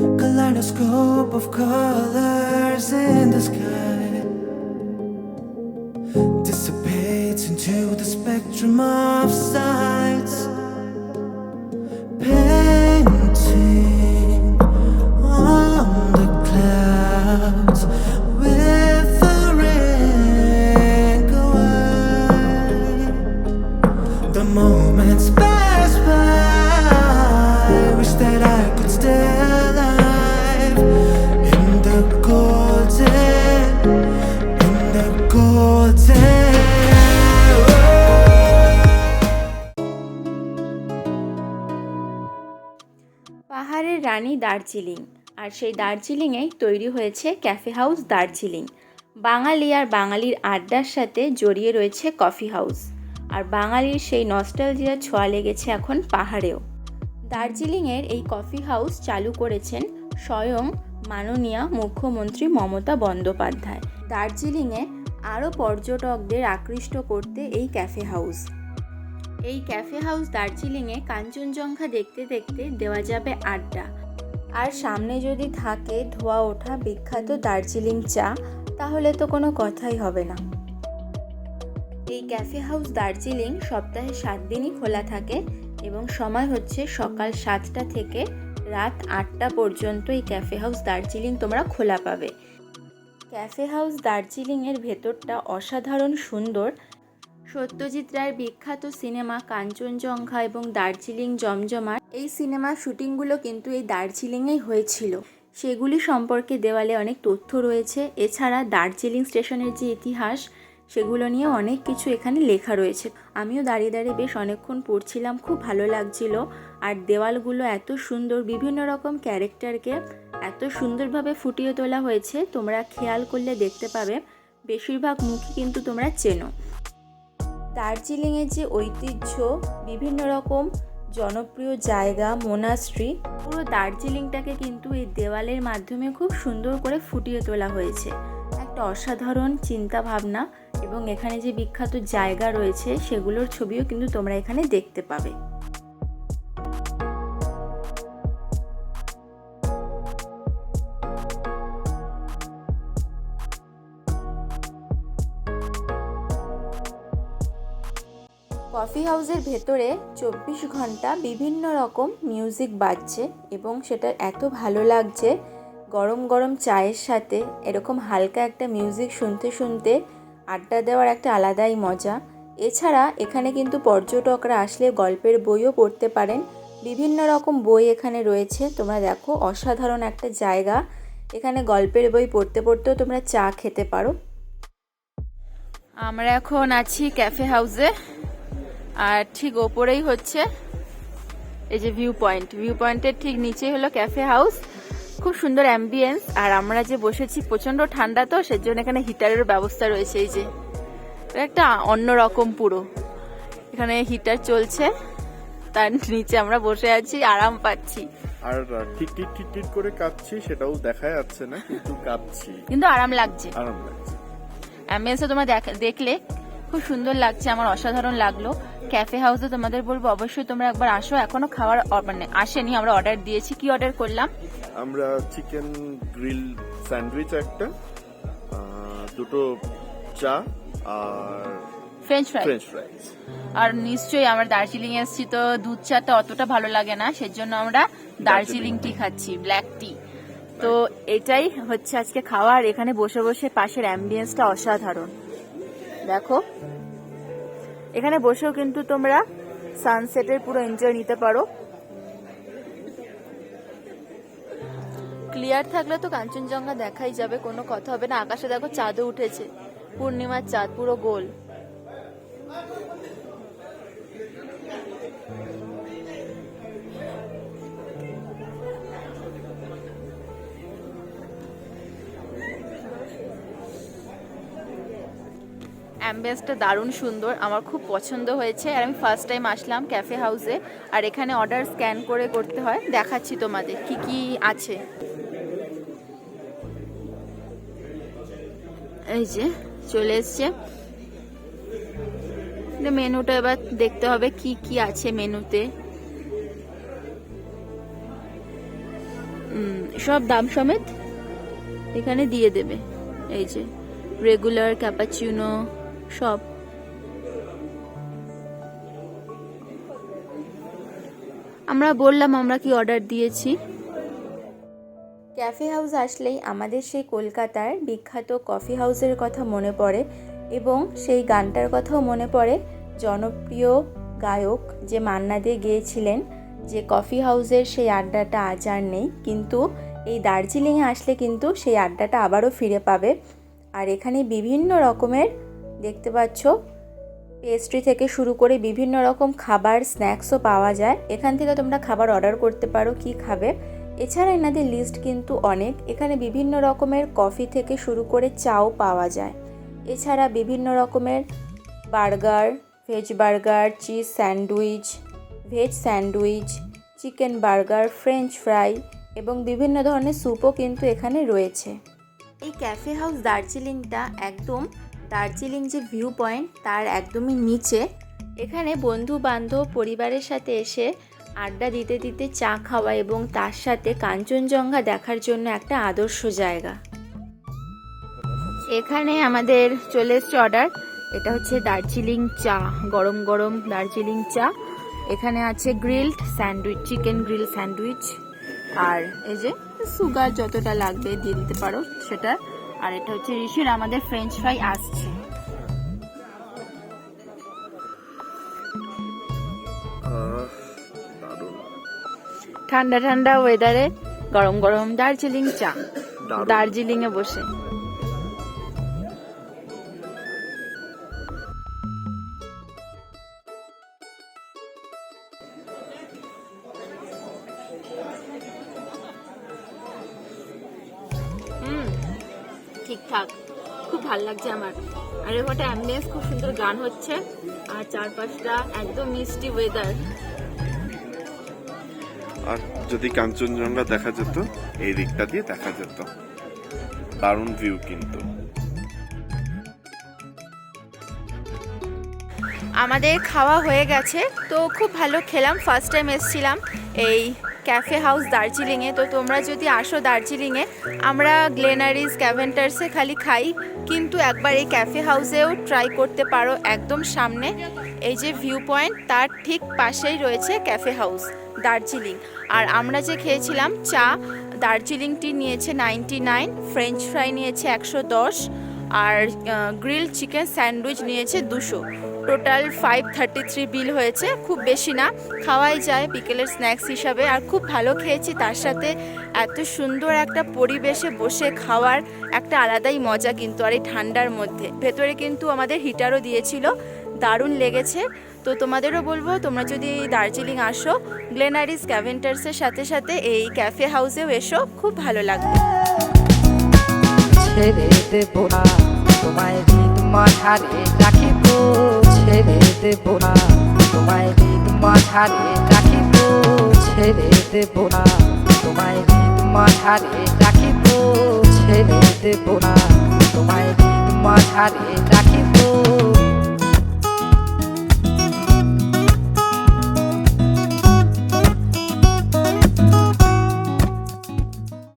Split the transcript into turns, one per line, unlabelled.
Kaleidoscope of colors in the sky dissipates into the spectrum of sights.
Darjeeling. আর সেই দার্জিলিংয়েই তৈরি হয়েছে ক্যাফে হাউস দার্জিলিং। বাঙালি আর বাঙালির আড্ডার সাথে জড়িয়ে রয়েছে কফি হাউস। আর বাঙালির সেই নস্টালজিয়ার ছোঁয়া লেগেছে এখন পাহাড়েও। দার্জিলিংয়ের এই কফি হাউস চালু করেছেন স্বয়ং মাননীয় মুখ্যমন্ত্রী মমতা বন্দ্যোপাধ্যায়। দার্জিলিংয়ে আরও পর্যটকদের আকৃষ্ট করতে এই ক্যাফে হাউস। এই ক্যাফে হাউস দার্জিলিংয়ে কাঞ্চনজঙ্ঘা দেখতে দেখতে দেওয়া যাবে আড্ডা। আর সামনে যদি থাকে ধোয়া ওঠা বিখ্যাত দার্জিলিং চা, তাহলে তো কোনো কথাই হবে না। এই ক্যাফে হাউস দার্জিলিং সপ্তাহে সাত দিনই খোলা থাকে এবং সময় হচ্ছে সকাল সাতটা থেকে রাত আটটা পর্যন্ত এই ক্যাফে হাউস দার্জিলিং তোমরা খোলা পাবে। ক্যাফে হাউস দার্জিলিংয়ের ভেতরটা অসাধারণ সুন্দর সত্যজিৎ রায়ের বিখ্যাত সিনেমা কাঞ্চনজঙ্ঘা এবং দার্জিলিং জমজমাট, এই সিনেমার শুটিংগুলো কিন্তু এই দার্জিলিংয়েই হয়েছিল। সেগুলি সম্পর্কে দেওয়ালে অনেক তথ্য রয়েছে। এছাড়া দার্জিলিং স্টেশনের যে ইতিহাস, সেগুলো নিয়ে অনেক কিছু এখানে লেখা রয়েছে। আমিও দাঁড়িয়ে দাঁড়িয়ে বেশ অনেকক্ষণ পড়ছিলাম, খুব ভালো লাগছিল। আর দেওয়ালগুলো এত সুন্দর, বিভিন্ন রকম ক্যারেক্টারকে এত সুন্দরভাবে ফুটিয়ে তোলা হয়েছে, তোমরা খেয়াল করলে দেখতে পাবে। বেশিরভাগ মুখই কিন্তু তোমরা চেনো। দার্জিলিংয়ের যে ঐতিহ্য, বিভিন্ন রকম জনপ্রিয় জায়গা, মোনাস্ট্রি, পুরো দার্জিলিংটাকে কিন্তু এই দেওয়ালের মাধ্যমে খুব সুন্দর করে ফুটিয়ে তোলা হয়েছে। একটা অসাধারণ চিন্তা ভাবনা এবং এখানে যে বিখ্যাত জায়গা রয়েছে, সেগুলোর ছবিও কিন্তু তোমরা এখানে দেখতে পাবে। কফি হাউসের ভেতরে চব্বিশ ঘণ্টা বিভিন্ন রকম মিউজিক বাজছে এবং সেটা এত ভালো লাগছে, গরম গরম চায়ের সাথে, এরকম হালকা একটা মিউজিক শুনতে শুনতে আড্ডা দেওয়ার একটা আলাদাই মজা। এছাড়া এখানে কিন্তু পর্যটকরা আসলে গল্পের বইও পড়তে পারেন। বিভিন্ন রকম বই এখানে রয়েছে, তোমরা দেখো, অসাধারণ একটা জায়গা। এখানে গল্পের বই পড়তে পড়তেও তোমরা চা খেতে পারো। আমরা এখন আছি ক্যাফে হাউসে। আর ঠিক ওপরেই হচ্ছে এই যে ভিউ পয়েন্ট ভিউ পয়েন্টের ঠিক নিচেই হলো ক্যাফে হাউস খুব সুন্দর অ্যাম্বিয়েন্স আর আমরা যে বসেছি প্রচণ্ড ঠান্ডা তো সেজন্য এখানে হিটারের ব্যবস্থা রয়েছে এই যে। একটা অন্যরকম পুরো। এখানে হিটার চলছে। তার নিচে আমরা বসে আছি আরাম পাচ্ছি।
আর ঠিক ঠিক ঠিক ঠিক করে কাঁপছি সেটাও দেখা যাচ্ছে না কিন্তু কাঁপছি
কিন্তু আরাম লাগছে।
আরাম লাগছে।
অ্যাম্বিয়েন্সও তোমরা দেখ- দেখলে খুব সুন্দর লাগছে আমার অসাধারণ লাগল। ক্যাফে হাউসে তোমাদের বলব অবশ্যই তোমরা একবার আসো। এখনও খাবার অ- মানে আসেনি আমরা অর্ডার দিয়েছি। কি অর্ডার করলাম?
আমরা চিকেন গ্রিল স্যান্ডউইচ একটা দুটো চা আর
ফ্রেঞ্চ ফ্রাই
ফ্রেঞ্চ ফ্রাইজ
আর নিশ্চয়ই আমরা দার্জিলিং এসেছি তো দুধ চাটা অতটা ভালো লাগে না সেজন্য আমরা দার্জিলিং টি খাচ্ছি ব্ল্যাক টি তো এটাই হচ্ছে আজকে খাওয়ার এখানে বসে বসে পাশের অ্যাম্বিয়েন্সটা অসাধারণ। দেখো এখানে বসেও কিন্তু তোমরা সানসেটের পুরো এনজয় নিতে পারো। ক্লিয়ার থাকলে তো কাঞ্চনজঙ্ঘা দেখাই যাবে, কোনো কথা হবে না। আকাশে দেখো চাঁদও উঠেছে, পূর্ণিমার চাঁদ, পুরো গোল। অ্যাম্বিয়েন্সটা দারুণ সুন্দর, আমার খুব পছন্দ হয়েছে। আর আমি ফার্স্ট টাইম আসলাম ক্যাফে হাউসে আর এখানে অর্ডার স্ক্যান করে করতে হয়। দেখাচ্ছি তোমাদের কি কি আছে। এই যে, চলে এসছে। মেনুটা এবার দেখতে হবে কি কি আছে মেনুতে। সব দাম সমেত এখানে দিয়ে দেবে। এই যে রেগুলার ক্যাপাচিনো সব। আমরা বললাম, আমরা কি অর্ডার দিয়েছি? ক্যাফে হাউস আসলেই আমাদের সেই কলকাতার বিখ্যাত কফি হাউসের কথা মনে পড়ে এবং সেই গানটার কথাও মনে পড়ে। জনপ্রিয় গায়ক যে মান্না দে গিয়েছিলেন, যে কফি হাউসের সেই আড্ডাটা আজ আর নেই, কিন্তু এই দার্জিলিংয়ে আসলে কিন্তু সেই আড্ডাটা আবারও ফিরে পাবে। আর এখানে বিভিন্ন রকমের দেখতে পাচ্ছ? পেস্ট্রি থেকে শুরু করে বিভিন্ন রকম খাবার স্ন্যাক্সও পাওয়া যায়। এখান থেকে তোমরা খাবার অর্ডার করতে পারো, কি খাবে? এছাড়া এনাদের লিস্ট কিন্তু অনেক। এখানে বিভিন্ন রকমের কফি থেকে শুরু করে চাও পাওয়া যায়। এছাড়া বিভিন্ন রকমের burger veg burger cheese sandwich veg sandwich chicken burger french fry এবং বিভিন্ন ধরনের স্যুপও কিন্তু এখানে রয়েছে। এই ক্যাফে হাউস দার্জিলিংটা একদম দার্জিলিং যে ভিউ পয়েন্ট তার একদমই নিচে। এখানে বন্ধু বান্ধব পরিবারের সাথে এসে আড্ডা দিতে দিতে চা খাওয়া এবং তার সাথে কাঞ্চনজঙ্ঘা দেখার জন্য একটা আদর্শ জায়গা। এখানে আমাদের চলে এসছে অর্ডার এটা হচ্ছে দার্জিলিং চা, গরম গরম দার্জিলিং চা। এখানে আছে grilled sandwich chicken grill sandwich আর এই যে সুগার যতটা লাগবে দিয়ে দিতে পারো, সেটা আর এটা হচ্ছে ঋষির আমাদের ফ্রেঞ্চ ফ্রাই আসছে। ঠান্ডা ঠান্ডা ওয়েদারে গরম গরম দার্জিলিং চা। দার্জিলিং এ বসে। ঠিকঠাক। খুব ভালো লাগছে আমার। আর ওটা অ্যাম্বিয়েন্স খুব সুন্দর গান হচ্ছে। আর চারপাশটা একদম মিষ্টি ওয়েদার
আর যদি কাঞ্চনজঙ্ঘা দেখা যেত এই দিকটা দিয়ে দেখা যেত। দারুণ ভিউ কিন্তু।
আমাদের খাওয়া হয়ে গেছে। তো খুব ভালো খেলাম। ফার্স্ট টাইম এসেছিলাম এই ক্যাফে হাউস দার্জিলিংয়ে, তো তোমরা যদি আসো দার্জিলিংয়ে, আমরা গ্লেনারিস ক্যাভেন্টার্সে খালি খাই, কিন্তু একবার এই ক্যাফে হাউসেও ট্রাই করতে পারো একদম সামনে। এই যে ভিউ পয়েন্ট তার ঠিক পাশেই রয়েছে ক্যাফে হাউস দার্জিলিং। আর আমরা যে খেয়েছিলাম চা, দার্জিলিং টি নিয়েছে নাইনটি নাইন ফ্রেঞ্চ ফ্রাই নিয়েছে একশো দশ, আর গ্রিল চিকেন স্যান্ডউইচ নিয়েছে দুশো। Total five thirty three bill হয়েছে, খুব বেশি না, খাওয়াই যায় বিকেলের স্ন্যাক্স হিসাবে, আর খুব ভালো খেয়েছি তার সাথে এত সুন্দর একটা পরিবেশে বসে খাওয়ার একটা আলাদাই মজা কিন্তু আর এই ঠান্ডার মধ্যে। ভেতরে কিন্তু আমাদের হিটারও দিয়েছিল, দারুণ লেগেছে। তো তোমাদেরও বলব, তোমরা যদি দার্জিলিং আসো গ্লেনারিস ক্যাভেন্টার্সের সাথে সাথে এই ক্যাফে হাউসেও এসো, খুব ভালো লাগবে।
তোমায় মাঝারে রাখিব। ছেড়ে দেব না। তোমায় গীত মাথারে রাখিব ছেড়ে দেব না। তোমায় গীত মাথারে রাখিব ছেড়ে দেব না। তোমায় গীত মাথারে